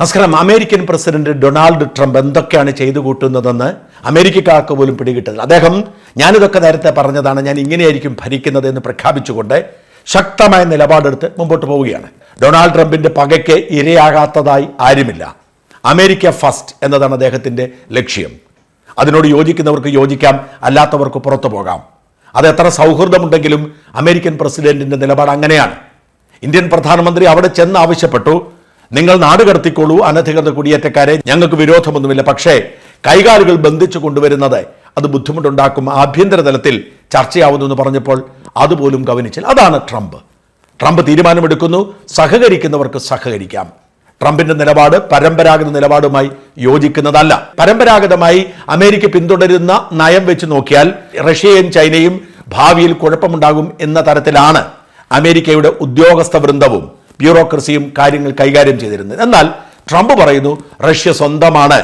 നമസ്കാരം. American president Donald Trump എന്തൊക്കെയാണ് ചെയ്തു കൂട്ടുന്നതെന്ന് അമേരിക്കക്കാർക്ക് പോലും പിടികിട്ടത് അദ്ദേഹം ഞാനിതൊക്കെ നേരത്തെ പറഞ്ഞതാണ് ഞാൻ ഇങ്ങനെയായിരിക്കും ഭരിക്കുന്നത് എന്ന് പ്രഖ്യാപിച്ചുകൊണ്ട് ശക്തമായ നിലപാടെടുത്ത് മുമ്പോട്ട് പോവുകയാണ്. ഡൊണാൾഡ് ട്രംപിന്റെ പകയ്ക്ക് ഇരയാകാത്തതായി ആരുമില്ല. അമേരിക്ക ഫസ്റ്റ് എന്നതാണ് അദ്ദേഹത്തിന്റെ ലക്ഷ്യം. അതിനോട് യോജിക്കുന്നവർക്ക് യോജിക്കാം അല്ലാത്തവർക്ക് പുറത്തു പോകാം. അത് എത്ര സൗഹൃദമുണ്ടെങ്കിലും അമേരിക്കൻ പ്രസിഡന്റിന്റെ നിലപാട് അങ്ങനെയാണ്. ഇന്ത്യൻ പ്രധാനമന്ത്രി അവിടെ ചെന്ന് ആവശ്യപ്പെട്ടു നിങ്ങൾ നാട് കടത്തിക്കോളൂ അനധികൃത കുടിയേറ്റക്കാരെ ഞങ്ങൾക്ക് വിരോധമൊന്നുമില്ല. പക്ഷേ കൈകാലുകൾ ബന്ധിച്ചു കൊണ്ടുവരുന്നത് അത് ബുദ്ധിമുട്ടുണ്ടാക്കും. ആഭ്യന്തര തലത്തിൽ ചർച്ചയാവുന്നു പറഞ്ഞപ്പോൾ അതുപോലും ഗവനിച്ചില്ല. അതാണ് ട്രംപ്. ട്രംപ് തീരുമാനമെടുക്കുന്നു. സഹകരിക്കുന്നവർക്ക് സഹകരിക്കാം. ട്രംപിന്റെ നിലപാട് പരമ്പരാഗത നിലപാടുമായി യോജിക്കുന്നതല്ല. പരമ്പരാഗതമായി അമേരിക്ക പിന്തുടരുന്ന നയം വെച്ച് നോക്കിയാൽ റഷ്യയും ചൈനയും ഭാവിയിൽ കുഴപ്പമുണ്ടാകും എന്ന തരത്തിലാണ് അമേരിക്കയുടെ ഉദ്യോഗസ്ഥ വൃന്ദവും ബ്യൂറോക്രസിയും കാര്യങ്ങൾ കൈകാര്യം ചെയ്തിരുന്നത്. എന്നാൽ ട്രംപ് പറയുന്നു റഷ്യ സ്വന്തമാണ്.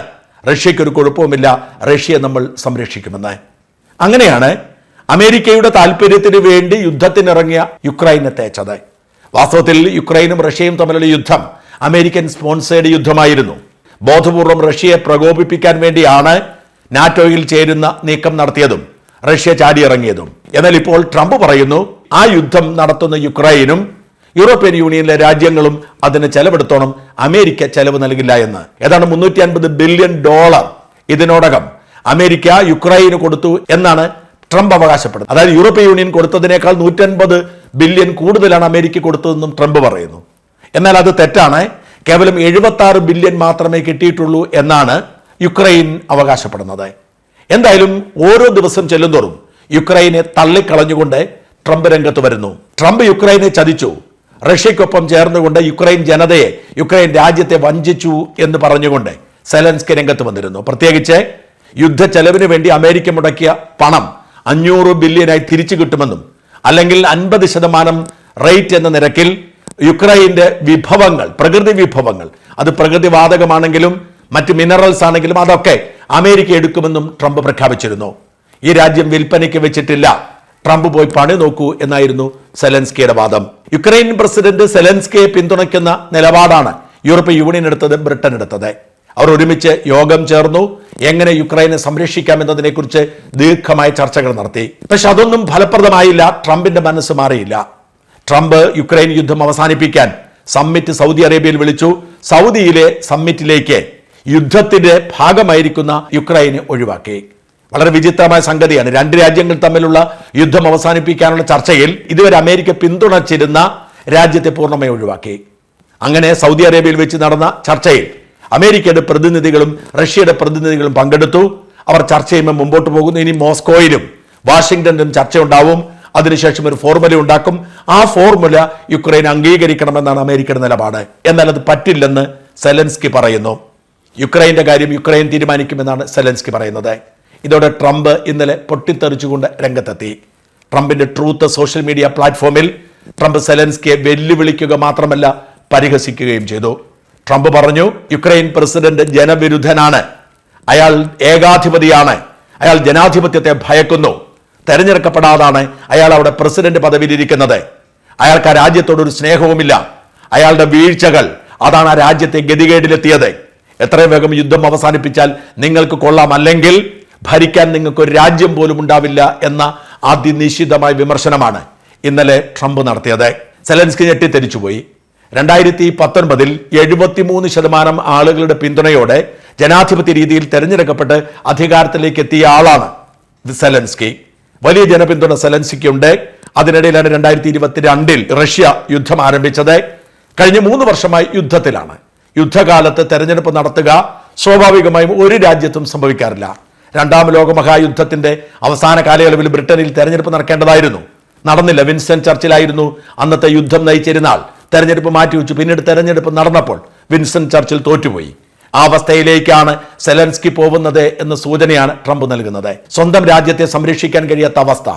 റഷ്യയ്ക്കൊരു കുഴപ്പവുമില്ല. റഷ്യയെ നമ്മൾ സംരക്ഷിക്കുമെന്ന്. അങ്ങനെയാണ് അമേരിക്കയുടെ താല്പര്യത്തിന് വേണ്ടി യുദ്ധത്തിനിറങ്ങിയ യുക്രൈനെ തേച്ചത്. വാസ്തവത്തിൽ യുക്രൈനും റഷ്യയും തമ്മിലുള്ള യുദ്ധം അമേരിക്കൻ സ്പോൺസേഡ് യുദ്ധമായിരുന്നു. ബോധപൂർവം റഷ്യയെ പ്രകോപിപ്പിക്കാൻ വേണ്ടിയാണ് നാറ്റോയിൽ ചേരുന്ന നീക്കം നടത്തിയതും റഷ്യ ചാടിയിറങ്ങിയതും. എന്നാൽ ഇപ്പോൾ ട്രംപ് പറയുന്നു ആ യുദ്ധം നടത്തുന്ന യുക്രൈനും യൂറോപ്യൻ യൂണിയനിലെ രാജ്യങ്ങളും അതിന് ചെലവെടുത്തോണം അമേരിക്ക ചെലവ് നൽകില്ല എന്ന്. ഏതാണ്ട് മുന്നൂറ്റി അൻപത് ബില്യൺ ഡോളർ ഇതിനോടകം അമേരിക്ക യുക്രൈന് കൊടുത്തു എന്നാണ് ട്രംപ് അവകാശപ്പെടുന്നത്. അതായത് യൂറോപ്യൻ യൂണിയൻ കൊടുത്തതിനേക്കാൾ നൂറ്റൻപത് ബില്യൺ കൂടുതലാണ് അമേരിക്ക കൊടുത്തതെന്നും ട്രംപ് പറയുന്നു. എന്നാൽ അത് തെറ്റാണ്. കേവലം എഴുപത്തി ബില്യൺ മാത്രമേ കിട്ടിയിട്ടുള്ളൂ എന്നാണ് യുക്രൈൻ അവകാശപ്പെടുന്നത്. എന്തായാലും ഓരോ ദിവസം ചെല്ലുന്തോറും യുക്രൈനെ തള്ളിക്കളഞ്ഞുകൊണ്ട് ട്രംപ് രംഗത്ത് വരുന്നു. ട്രംപ് യുക്രൈനെ ചതിച്ചു. റഷ്യക്കൊപ്പം ചേർന്നുകൊണ്ട് യുക്രൈൻ ജനതയെ യുക്രൈൻ രാജ്യത്തെ വഞ്ചിച്ചു എന്ന് പറഞ്ഞുകൊണ്ട് സെലൻസ്കി രംഗത്ത് വന്നിരുന്നു. പ്രത്യേകിച്ച് യുദ്ധ ചെലവിന് വേണ്ടി അമേരിക്ക മുടക്കിയ പണം അഞ്ഞൂറ് ബില്യനായി തിരിച്ചു കിട്ടുമെന്നും അല്ലെങ്കിൽ അൻപത് ശതമാനം റേറ്റ് എന്ന നിരക്കിൽ യുക്രൈന്റെ വിഭവങ്ങൾ പ്രകൃതി വിഭവങ്ങൾ അത് പ്രകൃതി വാതകമാണെങ്കിലും മറ്റ് മിനറൽസ് ആണെങ്കിലും അതൊക്കെ അമേരിക്ക എടുക്കുമെന്നും ട്രംപ് പ്രഖ്യാപിച്ചിരുന്നു. ഈ രാജ്യം വിൽപ്പനയ്ക്ക് വെച്ചിട്ടില്ല. ട്രംപ് പോയി പണി നോക്കൂ എന്നായിരുന്നു സെലൻസ്കിയുടെ വാദം. യുക്രൈൻ പ്രസിഡന്റ് സെലൻസ്കിയെ പിന്തുണയ്ക്കുന്ന നിലപാടാണ് യൂറോപ്യൻ യൂണിയൻ എടുത്തത് ബ്രിട്ടൻ എടുത്തത്. അവർ ഒരുമിച്ച് യോഗം ചേർന്നു. എങ്ങനെ യുക്രൈനെ സംരക്ഷിക്കാം എന്നതിനെക്കുറിച്ച് ദീർഘമായ ചർച്ചകൾ നടത്തി. പക്ഷെ അതൊന്നും ഫലപ്രദമായില്ല ട്രംപിന്റെ മനസ്സ് മാറിയില്ല. ട്രംപ് യുക്രൈൻ യുദ്ധം അവസാനിപ്പിക്കാൻ സമ്മിറ്റ് സൗദി അറേബ്യയിൽ വിളിച്ചു. സൗദിയിലെ സമ്മിറ്റിലേക്ക് യുദ്ധത്തിന്റെ ഭാഗമായിരിക്കുന്ന യുക്രൈനെ ഒഴിവാക്കി. വളരെ വിചിത്രമായ സംഗതിയാണ്. രണ്ട് രാജ്യങ്ങൾ തമ്മിലുള്ള യുദ്ധം അവസാനിപ്പിക്കാനുള്ള ചർച്ചയിൽ ഇതുവരെ അമേരിക്ക പിന്തുണച്ചിരുന്ന രാജ്യത്തെ പൂർണമായി ഒഴിവാക്കി. അങ്ങനെ സൗദി അറേബ്യയിൽ വെച്ച് നടന്ന ചർച്ചയിൽ അമേരിക്കയുടെ പ്രതിനിധികളും റഷ്യയുടെ പ്രതിനിധികളും പങ്കെടുത്തു. അവർ ചർച്ച ചെയ്യുമ്പോൾ മുമ്പോട്ട് പോകുന്നു. ഇനി മോസ്കോയിലും വാഷിംഗ്ടണിലും ചർച്ചയുണ്ടാവും. അതിനുശേഷം ഒരു ഫോർമുല ഉണ്ടാക്കും. ആ ഫോർമുല യുക്രൈൻ അംഗീകരിക്കണമെന്നാണ് അമേരിക്കയുടെ നിലപാട്. എന്നാൽ അത് പറ്റില്ലെന്ന് സെലൻസ്കി പറയുന്നു. യുക്രൈന്റെ കാര്യം യുക്രൈൻ തീരുമാനിക്കുമെന്നാണ് സെലൻസ്കി പറയുന്നത്. ഇതോടെ ട്രംപ് ഇന്നലെ പൊട്ടിത്തെറിച്ചുകൊണ്ട് രംഗത്തെത്തി. ട്രംപിന്റെ ട്രൂത്ത് സോഷ്യൽ മീഡിയ പ്ലാറ്റ്ഫോമിൽ ട്രംപ് സെലൻസ്കിയെ വെല്ലുവിളിക്കുക മാത്രമല്ല പരിഹസിക്കുകയും ചെയ്തു. ട്രംപ് പറഞ്ഞു യുക്രൈൻ പ്രസിഡന്റ് ജനവിരുദ്ധനാണ്. അയാൾ ഏകാധിപതിയാണ്. അയാൾ ജനാധിപത്യത്തെ ഭയക്കുന്നു. തെരഞ്ഞെടുക്കപ്പെടാതാണ് അയാൾ അവിടെ പ്രസിഡന്റ് പദവിയിലിരിക്കുന്നത്. അയാൾക്ക് ആ രാജ്യത്തോടൊരു സ്നേഹവുമില്ല. അയാളുടെ വീഴ്ചകൾ അതാണ് ആ രാജ്യത്തെ ഗതികേടിലെത്തിയത്. എത്രയും വേഗം യുദ്ധം അവസാനിപ്പിച്ചാൽ നിങ്ങൾക്ക് കൊള്ളാം. അല്ലെങ്കിൽ ഭരിക്കാൻ നിങ്ങൾക്ക് ഒരു രാജ്യം പോലും ഉണ്ടാവില്ല എന്ന അതിനിശ്ചിതമായ വിമർശനമാണ് ഇന്നലെ ട്രംപ് നടത്തിയത്. സെലൻസ്കി ഞെട്ടിത്തെരിച്ചുപോയി രണ്ടായിരത്തി പത്തൊൻപതിൽ എഴുപത്തിമൂന്ന് ശതമാനം ആളുകളുടെ പിന്തുണയോടെ ജനാധിപത്യ രീതിയിൽ തെരഞ്ഞെടുക്കപ്പെട്ട് അധികാരത്തിലേക്ക് എത്തിയ ആളാണ് സെലൻസ്കി. വലിയ ജനപിന്തുണ സെലൻസ്കിയുണ്ട് അതിനിടയിലാണ് രണ്ടായിരത്തി ഇരുപത്തിരണ്ടിൽ റഷ്യ യുദ്ധം ആരംഭിച്ചത്. കഴിഞ്ഞ മൂന്ന് വർഷമായി യുദ്ധത്തിലാണ്. യുദ്ധകാലത്ത് തെരഞ്ഞെടുപ്പ് നടത്തുക സ്വാഭാവികമായും ഒരു രാജ്യത്തും സംഭവിക്കാറില്ല. രണ്ടാം ലോക മഹായുദ്ധത്തിന്റെ അവസാന കാലയളവിൽ ബ്രിട്ടനിൽ തെരഞ്ഞെടുപ്പ് നടക്കേണ്ടതായിരുന്നു. നടന്നില്ല. വിൻസ്റ്റൺ ചർച്ചിലായിരുന്നു അന്നത്തെ യുദ്ധം നയിച്ചിരുന്നാൽ. തെരഞ്ഞെടുപ്പ് മാറ്റിവെച്ചു പിന്നീട് തെരഞ്ഞെടുപ്പ് നടന്നപ്പോൾ വിൻസ്റ്റൺ ചർച്ചിൽ തോറ്റുപോയി. ആ അവസ്ഥയിലേക്കാണ് സെലൻസ്കി പോകുന്നത് എന്ന സൂചനയാണ് ട്രംപ് നൽകുന്നത്. സ്വന്തം രാജ്യത്തെ സംരക്ഷിക്കാൻ കഴിയാത്ത അവസ്ഥ.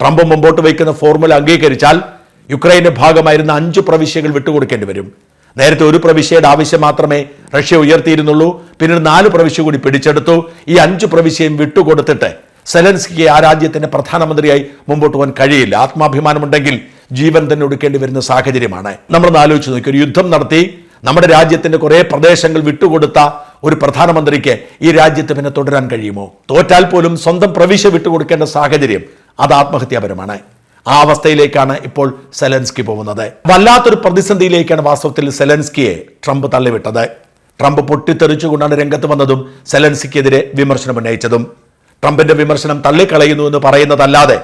ട്രംപ് മുമ്പോട്ട് വയ്ക്കുന്ന ഫോർമുല അംഗീകരിച്ചാൽ യുക്രൈന്റെ ഭാഗമായിരുന്ന അഞ്ച് പ്രവിശ്യകൾ വിട്ടുകൊടുക്കേണ്ടി വരും. നേരത്തെ ഒരു പ്രവിശ്യയുടെ ആവശ്യം മാത്രമേ റഷ്യ ഉയർത്തിയിരുന്നുള്ളൂ. പിന്നീട് നാല് പ്രവിശ്യ കൂടി പിടിച്ചെടുത്തു. ഈ അഞ്ച് പ്രവിശ്യയും വിട്ടുകൊടുത്തിട്ട് സെലൻസ്കിക്ക് ആ രാജ്യത്തിന്റെ പ്രധാനമന്ത്രിയായി മുമ്പോട്ട് പോകാൻ കഴിയില്ല. ആത്മാഭിമാനമുണ്ടെങ്കിൽ ജീവൻ തന്നെ ഒടുക്കേണ്ടി വരുന്ന സാഹചര്യമാണ്. നമ്മൾ ആലോചിച്ച് നോക്കി. ഒരു യുദ്ധം നടത്തി നമ്മുടെ രാജ്യത്തിന്റെ കുറെ പ്രദേശങ്ങൾ വിട്ടുകൊടുത്ത ഒരു പ്രധാനമന്ത്രിക്ക് ഈ രാജ്യത്ത് പിന്നെ തുടരാൻ കഴിയുമോ? തോറ്റാൽ പോലും സ്വന്തം പ്രവിശ്യ വിട്ടുകൊടുക്കേണ്ട സാഹചര്യം അത് ആത്മഹത്യാപരമാണ്. ആ അവസ്ഥയിലേക്കാണ് ഇപ്പോൾ സെലൻസ്കി പോകുന്നത്. വല്ലാത്തൊരു പ്രതിസന്ധിയിലേക്കാണ് വാസ്തവത്തിൽ സെലൻസ്കിയെ ട്രംപ് തള്ളിവിട്ടത്. ട്രംപ് പൊട്ടിത്തെറിച്ചുകൊണ്ടാണ് രംഗത്ത് വന്നതും സെലൻസ്കിക്കെതിരെ വിമർശനം ഉന്നയിച്ചതും. ട്രംപിന്റെ വിമർശനം തള്ളിക്കളയുന്നു എന്ന് പറയുന്നതല്ലാതെ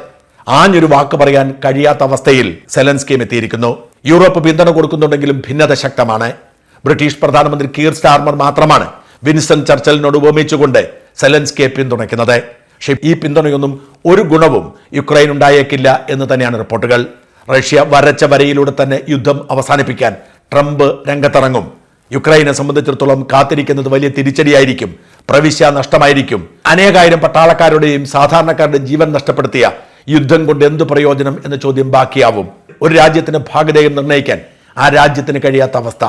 ആഞ്ഞൊരു വാക്ക് പറയാൻ കഴിയാത്ത അവസ്ഥയിൽ സെലൻസ്കിയും എത്തിയിരിക്കുന്നു. യൂറോപ്പ് പിന്തുണ കൊടുക്കുന്നുണ്ടെങ്കിലും ഭിന്നത ശക്തമാണ്. ബ്രിട്ടീഷ് പ്രധാനമന്ത്രി കീർ സ്റ്റാർമർ മാത്രമാണ് വിൻസ്റ്റൺ ചർച്ചലിനോട് ഉപമിച്ചുകൊണ്ട് സെലൻസ്കിയെ പിന്തുണയ്ക്കുന്നത്. പക്ഷേ ഈ പിന്തുണയൊന്നും ഒരു ഗുണവും യുക്രൈൻ ഉണ്ടായേക്കില്ല എന്ന് തന്നെയാണ് റിപ്പോർട്ടുകൾ. റഷ്യ വരച്ച വരയിലൂടെ തന്നെ യുദ്ധം അവസാനിപ്പിക്കാൻ ട്രംപ് രംഗത്തിറങ്ങും. യുക്രൈനെ സംബന്ധിച്ചിടത്തോളം കാത്തിരിക്കുന്നത് വലിയ തിരിച്ചടിയായിരിക്കും. പ്രവിശ്യ നഷ്ടമായിരിക്കും. അനേകായിരം പട്ടാളക്കാരുടെയും സാധാരണക്കാരുടെയും ജീവൻ നഷ്ടപ്പെടുത്തിയ യുദ്ധം കൊണ്ട് എന്ത് പ്രയോജനം എന്ന ചോദ്യം ബാക്കിയാവും. ഒരു രാജ്യത്തിന് ഭാഗതയും നിർണയിക്കാൻ ആ രാജ്യത്തിന് കഴിയാത്ത അവസ്ഥ.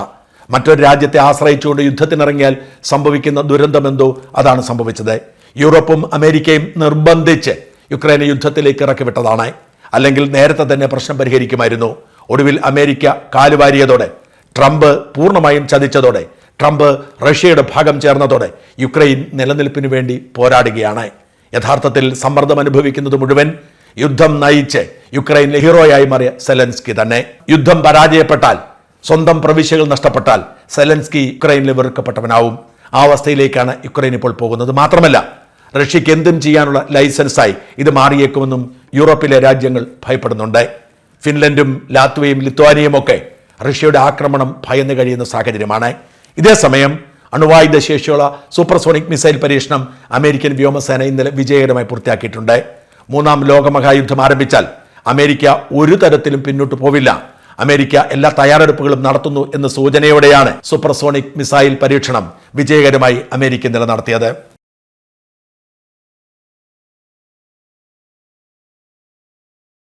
മറ്റൊരു രാജ്യത്തെ ആശ്രയിച്ചുകൊണ്ട് യുദ്ധത്തിനിറങ്ങിയാൽ സംഭവിക്കുന്ന ദുരന്തമെന്തോ അതാണ് സംഭവിച്ചത്. യൂറോപ്പും അമേരിക്കയും നിർബന്ധിച്ച് യുക്രൈനെ യുദ്ധത്തിലേക്ക് ഇറക്കി വിട്ടതാണ് അല്ലെങ്കിൽ നേരത്തെ തന്നെ പ്രശ്നം പരിഹരിക്കുമായിരുന്നു. ഒടുവിൽ അമേരിക്ക കാലുവാരിയതോടെ ട്രംപ് പൂർണമായും ചതിച്ചതോടെ ട്രംപ് റഷ്യയുടെ ഭാഗം ചേർന്നതോടെ യുക്രൈൻ നിലനിൽപ്പിനു വേണ്ടി പോരാടുകയാണ്. യഥാർത്ഥത്തിൽ സമ്മർദ്ദം അനുഭവിക്കുന്നത് മുഴുവൻ യുദ്ധം നയിച്ച് യുക്രൈനിലെ ഹീറോയായി മാറിയ സെലൻസ്കി തന്നെ. യുദ്ധം പരാജയപ്പെട്ടാൽ സ്വന്തം പ്രവിശ്യകൾ നഷ്ടപ്പെട്ടാൽ സെലൻസ്കി യുക്രൈനിൽ വെറുക്കപ്പെട്ടവനാവും. ആ അവസ്ഥയിലേക്കാണ് യുക്രൈൻ ഇപ്പോൾ പോകുന്നത്. മാത്രമല്ല റഷ്യക്ക് എന്തും ചെയ്യാനുള്ള ലൈസൻസായി ഇത് മാറിയേക്കുമെന്നും യൂറോപ്പിലെ രാജ്യങ്ങൾ ഭയപ്പെടുന്നുണ്ട്. ഫിൻലൻഡും ലാത്വയും ലിത്വാനിയും ഒക്കെ റഷ്യയുടെ ആക്രമണം ഭയന്ന് കഴിയുന്ന സാഹചര്യമാണ്. ഇതേസമയം അണുവായുധ ശേഷിയുള്ള സൂപ്പർസോണിക് മിസൈൽ പരീക്ഷണം അമേരിക്കൻ വ്യോമസേന ഇന്നലെ വിജയകരമായി പൂർത്തിയാക്കിയിട്ടുണ്ട്. മൂന്നാം ലോകമഹായുദ്ധം ആരംഭിച്ചാൽ അമേരിക്ക ഒരു തരത്തിലും പിന്നോട്ട് പോവില്ല. അമേരിക്ക എല്ലാ തയ്യാറെടുപ്പുകളും നടത്തുന്നു എന്ന സൂചനയോടെയാണ് സൂപ്പർസോണിക് മിസൈൽ പരീക്ഷണം വിജയകരമായി അമേരിക്ക ഇന്നലെ നടത്തിയത്.